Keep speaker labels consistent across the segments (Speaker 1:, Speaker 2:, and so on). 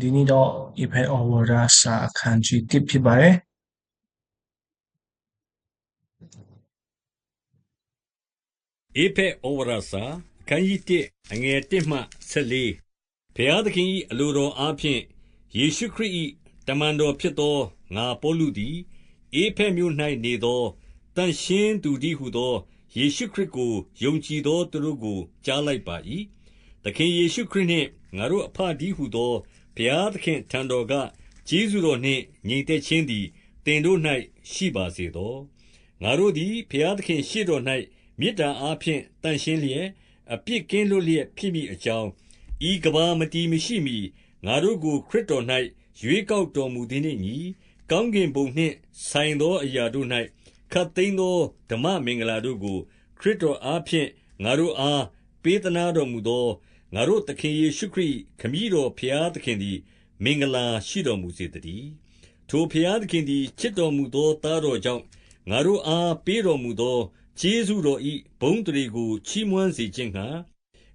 Speaker 1: ဒီနေ့တော့ Effect of Water စာအခန်းကြီး1ဖြစ်ပါတယ်
Speaker 2: အေဖက်ဩဝါဒစာအခန်းကြီး1အငယ်1မှ14ဘုရားသခင်၏အလိုတော်အားဖြင့်ယေရှုခရစ်၏တမန်တော်ဖြစ်သောငါပေါလုသည်အေဖက်မြို့၌နေသောတန်ရှင်းသူသည်ဟုသောယေရှုခရစ်ကိုယုံကြည်သောသူတို့ကိုကြားလိုက်ပါ၏သခင်ယေရှုခရစ်နှင့်ငါတို့အဖသည်ဟုသော ဘုရားသခင်ထံတော်က ကျေးဇူးတော်နှင့်ညီသက်ခြင်းသည်တင်တို့၌ရှိပါစေသော ငါတို့သည် ဘုရားသခင်ရှေ့တော်၌မေတ္တာအားဖြင့်တန်ရှင်းလျက် အပြစ်ကင်းလွတ်လျက် ဖြစ်မိအကြောင်း ဤကဘာမတီမရှိမီငါတို့ကို ခရစ်တော်၌ရွေးကောက်တော်မူသည်နှင့်ညီ ကောင်းကင်ဘုံနှင့်ဆိုင်သောအရာတို့၌ခတ်သိမ်းသော ဓမ္မမင်္ဂလာတို့ကို ခရစ်တော်အားဖြင့် ငါတို့အား ပေးသနာတော်မူသော ငါတို့သခင်ယေရှုခရစ်ခမည်းတော်ဖျားသခင်သည် မင်္ဂလာရှိတော်မူစေတည်းထိုဖျားသခင်သည်ချစ်တော်မူသောသားတော်ကြောင့်ငါတို့အားပေးတော်မူသောကျေးဇူးတော်၏ဘုန်းတရေကိုချီးမွမ်းစေခြင်းငှာ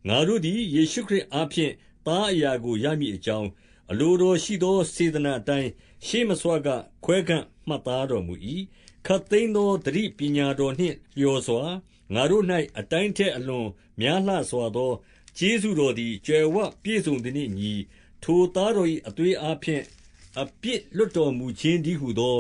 Speaker 2: ငါတို့သည်ယေရှုခရစ်အားဖြင့်သားအရာကိုရမည်အကြောင်းအလိုတော်ရှိသောစေတနာအတိုင်းရှေးမစွာကခွဲကန့်မှတ်သားတော်မူ၏ခတ်သိမ်းသောတတိပညာတော်နှင့်လျော်စွာငါတို့၌အတိုင်းထက်အလွန်များလှစွာသော ကျေးဇူးတော်သည် ကြွယ်ဝပြည့်စုံသည်နှင့်ညီ ထိုသားတော်၏အသွေးအားဖြင့် အပြစ်လွတ်တော်မူခြင်းတည်းဟုသော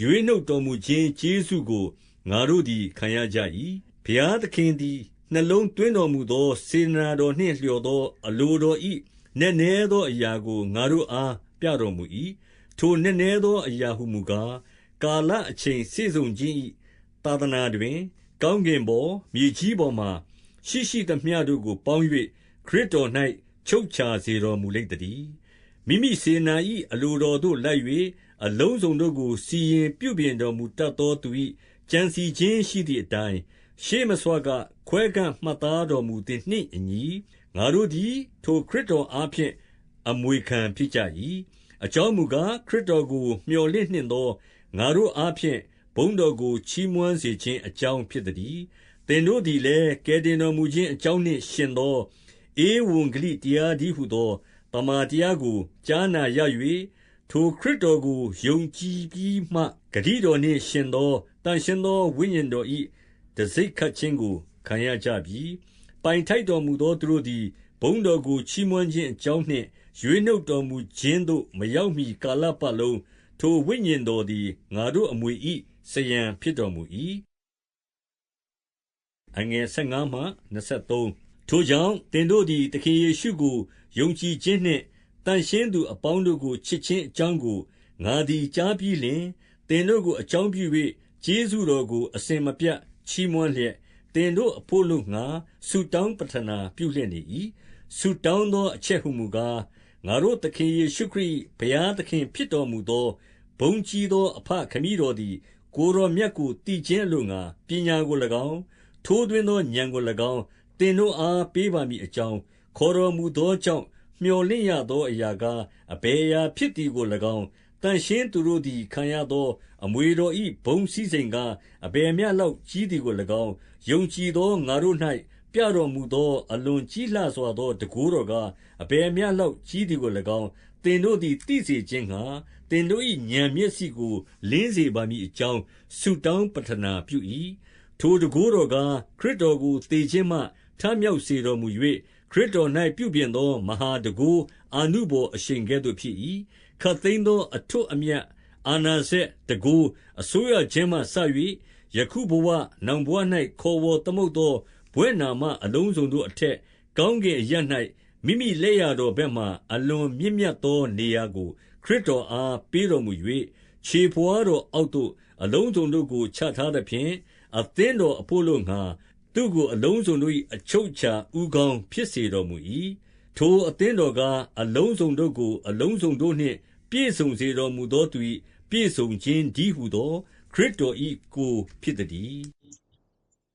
Speaker 2: ရွေးနှုတ်တော်မူခြင်းကျေးဇူးကို ငါတို့သည် ခံရကြ၏ဘုရားသခင်သည် နှလုံးသွင်းတော်မူသော စေတနာတော်နှင့်လျော်သော အလိုတော်၏နက်နဲသောအရာကို ငါတို့အား ပြတော်မူ၏ထိုနက်နဲသောအရာဟုမူကား ကာလအချိန်စေစုံခြင်း၏သာသနာတွင် ကောင်းကင်ပေါ် မြေကြီးပေါ်မှ ရှိရှိသမျှတို့ကို ပေါင်း၍ခရစ်တော်၌ချုပ်ချာစေတော်မူလိမ့်တည်း မိမိစေနာ၏အလိုတော်သို့လိုက်၍အလုံးစုံတို့ကို စီရင်ပြုပြင်တော်မူတတ်သောသူ၏ကြံစီခြင်းရှိသည့်အတိုင်း ရှေးမစွာကခွဲကန့်မှတ်သားတော်မူသည်နှင့်အညီ ငါတို့သည် ထိုခရစ်တော်အားဖြင့် အမွေခံဖြစ်ကြ၏အကြောင်းမူကား ခရစ်တော်ကိုမျှော်လင့်နှင့်သော ငါတို့အားဖြင့် ဘုန်းတော်ကို ချီးမွမ်းစေခြင်းအကြောင်း ဖြစ်သည် သင်တို့သည်လည်း ကယ်တင်တော်မူခြင်းအကြောင်းနှင့်ရှင်သော ဧဝံဂေလိတရားဒီဟုသောတမန်တရားကို ကြားနာရ၍ထိုခရစ်တော်ကို ယုံကြည်ပြီးမှ ဂတိတော်နှင့်ရှင်သောတန်ရှင်သော ဝိညာဉ်တော်၏တစိ့ခတ်ခြင်းကို ခံရကြပြီ ပိုင်ထိုက်တော်မူသော သူတို့သည် ဘုန်းတော်ကို ချီးမွမ်းခြင်းအကြောင်းနှင့် ရွေးနှုတ်တော်မူခြင်းသို့ မရောက်မီကာလပတ်လုံး ထိုဝိညာဉ်တော်သည် ငါတို့အမွေ၏စရန်ဖြစ်တော်မူ၏ အငယ်15မှ23ထိုကြောင့်သင်တို့သည် သခင်ယေရှုကိုယုံကြည်ခြင်းနှင့်တန်ရှင်းသူအပေါင်းတို့ကိုချစ်ခြင်းအကြောင်းကိုငါသည်ကြားပြီးလျှင်သင်တို့ကိုအကြောင်းပြု၍ကျေးဇူးတော်ကို အစဉ်မပြတ်ချီးမွမ်းလျက်သင်တို့အဖို့လို့ငါဆုတောင်းပတနာပြုလျက်နေ၏ဆုတောင်းသောအချက်ဟုမူကားငါတို့သခင်ယေရှုခရစ်ဘုရားသခင်ဖြစ်တော်မူသောဘုံကြီးသောအဖခမည်းတော်သည် ကိုရောမြတ်ကိုတည်ခြင်းလိုငါပညာကို၎င်း ထိုးသွင်းသောဉာဏ်ကို၎င်း သင်တို့အား ပေးပါမည်အကြောင်း ခေါ်တော်မူသောကြောင့်မျှော်လင့်ရသောအရာကား အဘယ်အရာဖြစ်သည်ကို၎င်းတန်ရှင်းသူတို့သည် ခံရသော အမွေတော်၏ဘုံစည်းစိမ်ကား အဘယ်မျှလောက်ကြီးသည်ကို၎င်း ယုံကြည်သောငါတို့၌ပြတော်မူသော အလွန်ကြီးလှစွာသောတကူတော်ကား အဘယ်မျှလောက်ကြီးသည်ကို၎င်း သင်တို့သည် သိစေခြင်းငှာသင်တို့၏ဉာဏ်မျက်စိကို လင်းစေပါမည်အကြောင်း ဆုတောင်းပတနာပြု၏ ထိုတကူတော်ကား ခရစ်တော်ကို သေခြင်းမှ ထမြောက်စေတော်မူ၍ခရစ်တော်၌ပြုပြင်သော မဟာတကူအာနုဘော်အရှင်ကဲ့သို့ ဖြစ်၏ခတ်သိမ်းသော အထွတ်အမြတ် အာနာစက်တကူအစိုးရခြင်းမှဆ၍ယခုဘဝ နောင်ဘဝ၌ခေါ်ဝေါ်သမုတ်သော ဘွဲ့နာမအလုံးစုံတို့အထက် ကောင်းကင်အရ၌မိမိလက်ရတော်ဘက်မှအလွန်မြင့်မြတ်သော နေရာကို ခရစ်တော်အား ပေးတော်မူ၍ခြေဘဝါတော်အောက်သို့ အလုံးစုံတို့ကို ချထားသဖြင့် အသင်းတော်အဖို့လို့ငါသူ့ကိုအလုံးစုံတို့၏အချုပ်အခြာဥကောင်းဖြစ်စေတော်မူ၏။ထိုအသင်းတော်ကား အလုံးစုံတို့ကို အလုံးစုံတို့နှင့် ပြည့်စုံစေတော်မူသောသူ၏ပြည့်စုံခြင်းတည်းဟူသော ခရစ်တော်၏ကိုယ်ဖြစ်သတည်း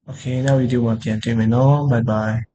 Speaker 2: ။
Speaker 1: Okay နောက်ဗီဒီယိုမှာပြန်တွေ့မယ်နော် bye bye